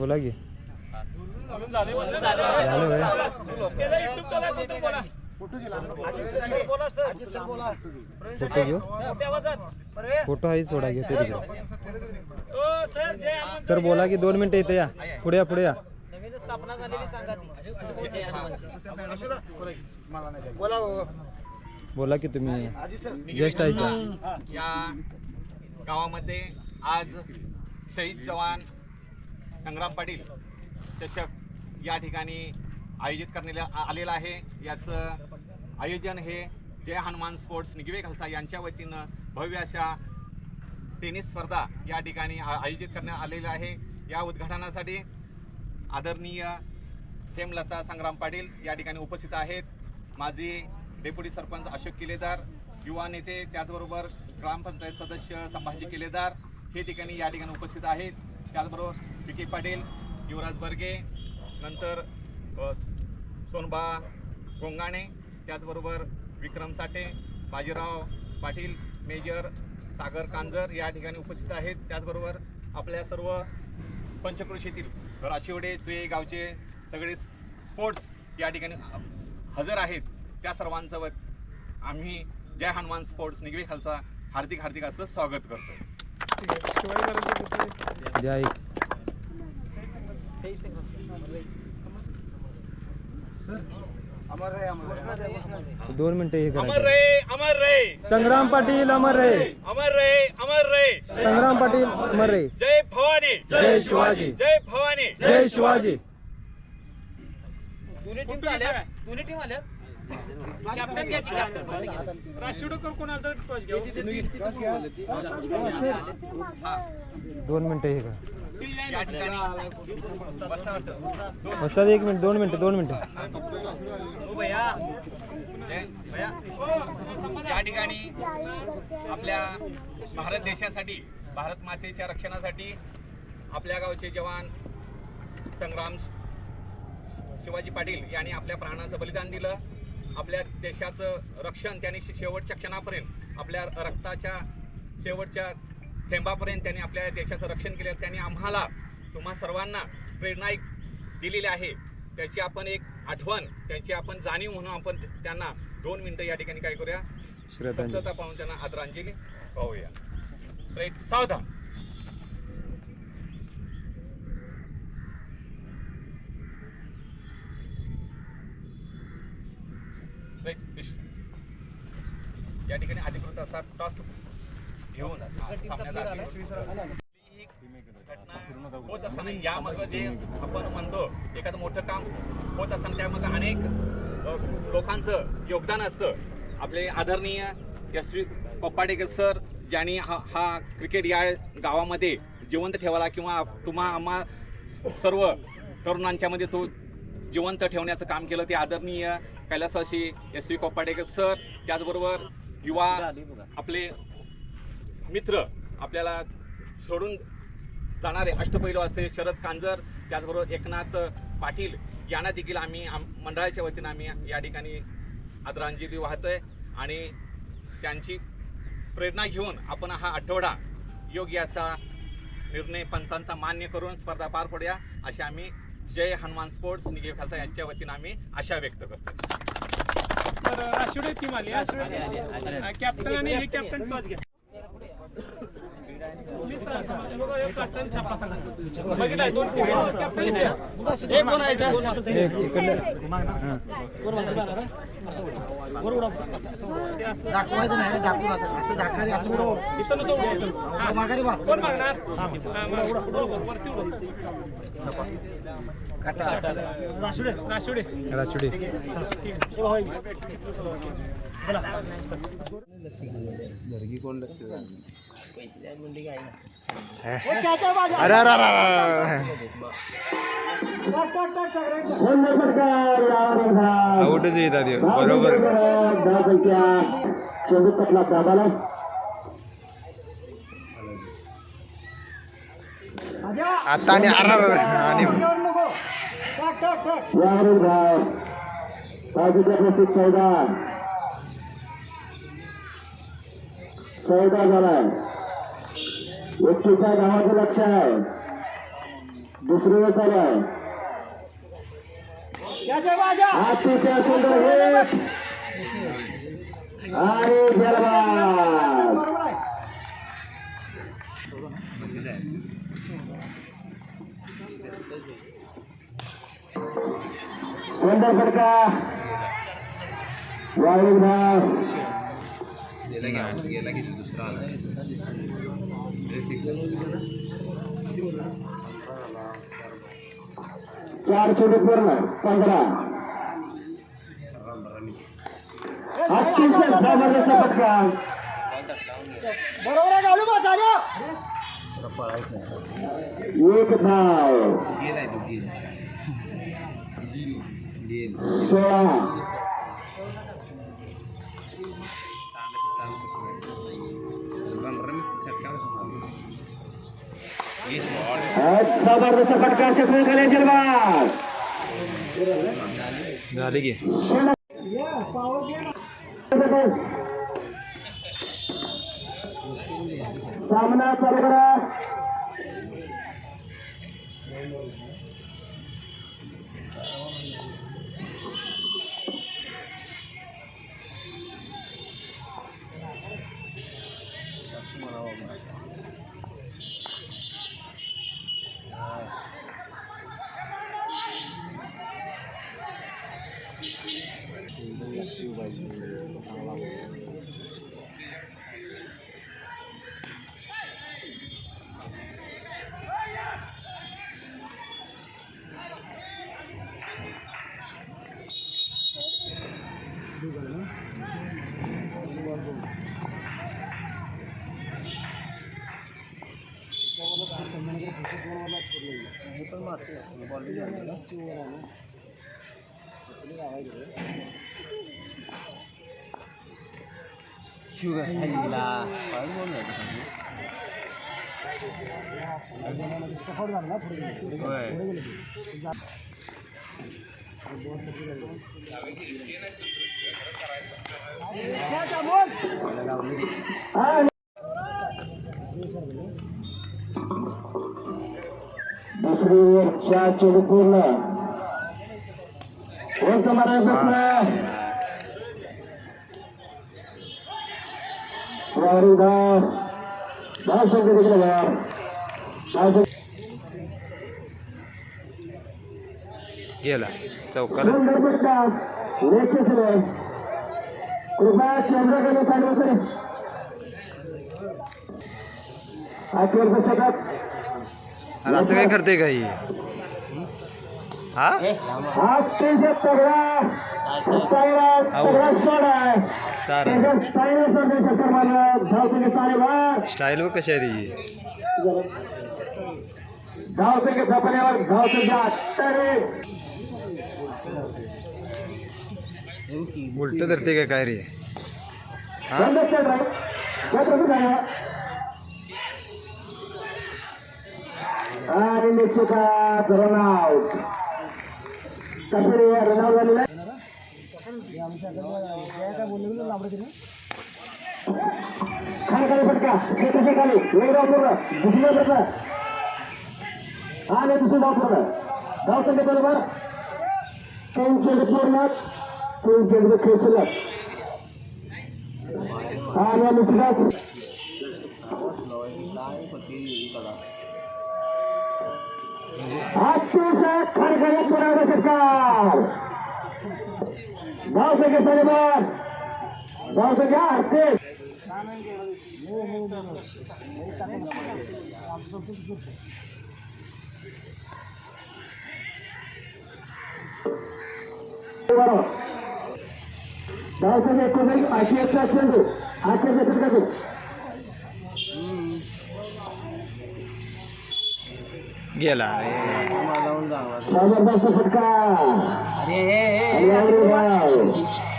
बोला की. झालं होय? फोटो घेऊ. फोटो आहे सोडा घेते तिकडे. सर बोला की दोन मिनिटं इथे या. पुढे या पुढे या. स्थापना झालेली सांगा बोला की तुम्ही. ज्येष्ठ आहे या गावामध्ये आज शहीद जवान संग्राम पाटील चषक या ठिकाणी आयोजित करण्यात आलेला आहे. याचं आयोजन हे जय हनुमान स्पोर्ट्स निगवे खालसा यांच्या वतीनं भव्य अशा टेनिस स्पर्धा या ठिकाणी आयोजित करण्यात आलेलं आहे. या उद्घाटनासाठी आदरणीय हेमलता संग्राम पाटील या ठिकाणी उपस्थित आहेत. माजी डेप्युटी सरपंच अशोक किलेदार युवा नेते त्याचबरोबर ग्रामपंचायत सदस्य संभाजी किलेदार हे ठिकाणी या ठिकाणी उपस्थित आहेत. त्याचबरोबर विकी पाटील युवराज बर्गे नंतर सोनबा गोंगाणे त्याचबरोबर विक्रम साठे बाजीराव पाटील मेजर सागर कांजर या ठिकाणी उपस्थित आहेत. त्याचबरोबर आपल्या सर्व पंचकृषीतील राशिवडे चुये गावचे सगळे स्पोर्ट्स या ठिकाणी हजर आहेत. त्या सर्वांसोबत आम्ही जय हनुमान स्पोर्ट्स निगवे खालसा हार्दिक हार्दिक असं स्वागत करतो दोन मिनिटं हे अमर करा रे अमर रे. संग्राम पाटील अमर रे. अमर रे अमर रे. संग्राम पाटील अमर रे. जय भवानी. जय शिवाजी. जय भवानी. जय शिवाजी. दोन्ही टीम आल्या दोन्ही टीम आल्या दोन मिनिटं हे का ठिकाणी बसतात एक मिनिट दोन मिनिटं दोन मिनिटं. भैया या ठिकाणी आपल्या भारत देशासाठी भारत मातेच्या रक्षणासाठी आपल्या गावचे जवान संग्राम शिवाजी पाटील यांनी आपल्या प्राणाचं बलिदान दिलं. आपल्या देशाचं रक्षण त्यांनी शेवटच्या क्षणापर्यंत आपल्या रक्ताच्या शेवटच्या थेंबापर्यंत त्यांनी आपल्या देशाचं रक्षण केलं. त्यांनी आम्हाला तुम्हा सर्वांना प्रेरणा एक दिलेली आहे. त्याची आपण एक आठवण त्याची आपण जाणीव म्हणून आपण त्यांना दोन मिनिटं या ठिकाणी काय करूया? पाहून त्यांना आदरांजली पाहूया. राईट सावधान राईट या ठिकाणी अधिकृत असा टॉस घेऊन सामन्यात आली. ही घटना होत असताना यामध्ये जे आपण म्हणतो एखादं मोठं काम होत असताना त्यामध्ये अनेक लोकांचं योगदान असतं? आपले आदरणीय यशवी व्ही पप्पाडेकर सर ज्यांनी हा हा क्रिकेट या गावामध्ये जिवंत ठेवला किंवा तुम्हा आम्हा सर्व तरुणांच्यामध्ये तो जिवंत ठेवण्याचं काम केलं ते आदरणीय कैलासाशी एस व्ही कोपाडेकर सर त्याचबरोबर युवा आपले मित्र आपल्याला सोडून जाणारे अष्टपैलू असते शरद कांजर त्याचबरोबर एकनाथ पाटील यांना देखील आम्ही आम- मंडळाच्या वतीनं आम्ही या ठिकाणी आदरांजली वाहतोय. आणि त्यांची प्रेरणा घेऊन आपण हा आठवडा योग्य असा निर्णय पंचांचा मान्य करून स्पर्धा पार पडूया. अशी आम्ही जय हनुमान स्पोर्ट्स निगे खालसा यांच्या वतीनं आम्ही आशा व्यक्त करतो. तर राशिवडे टीम आली आहे. कॅप्टन आणि हे कॅप्टन टॉस घ्या दाखवायचं नाही ना झाकून असं असं असं उडव माघारी बा कोण मागणार म्हणजे काय नाही. अरे आउटच येतात. बरोबर. आता आणि अरे, आणि चौदा सौदा झालाय. एकटीच्या गावाचं लक्ष आहे. दुसरी वेळ चालू आहे अतिशय सुंदर हिट आणि जलवाद सुंदर फटका वाळू धाव चार छोटे पूर्ण पंधरा. अतिशय जबरदस्त फटका बरोबर आहे घालू बस आलो! एक धाव. सोळा. जबरदस्त फटका जलवाद झाले की. सामना चालू करा. हे पण मारते बॉल शुगर खायला बोल दुसरी चार चोरी पूर्ण कोणतं मारायचं वारी धाव धाव संख्या तिकडे धाव गेला. चौकार सर कृपया चंद्रकडे सांगलं तरी अखेर दशकात अरे असं काय करते काही हा? धाव स्टाईल कशी आहे तिची. धाव संख्या छापण्यावर धाव संख्या अठ्ठावीस उलट धरते काय रे? हा? आणि निश्चितच run out Kapil run out झालेला आहे. खाली फटका क्षेत्राच्या खाली एक धाव पूर्ण दुसरी प्रश्न आणि दुसरी धाव पूर्ण धाव संख्या बरोबर तीन चेंडू पूर्ण तीन चेंडू खेळ शिल्लक आणि निश्चितच अतिशय खडखड्यात पुराचा सरकार. धाव संख्या साडेबार धाव संख्या अडतीस बरोबर धाव संख्या एकोणीस अठ्ठ्याहत्तर चेंडू अठ्ठ्याहत्तर षटकातून गेला. रे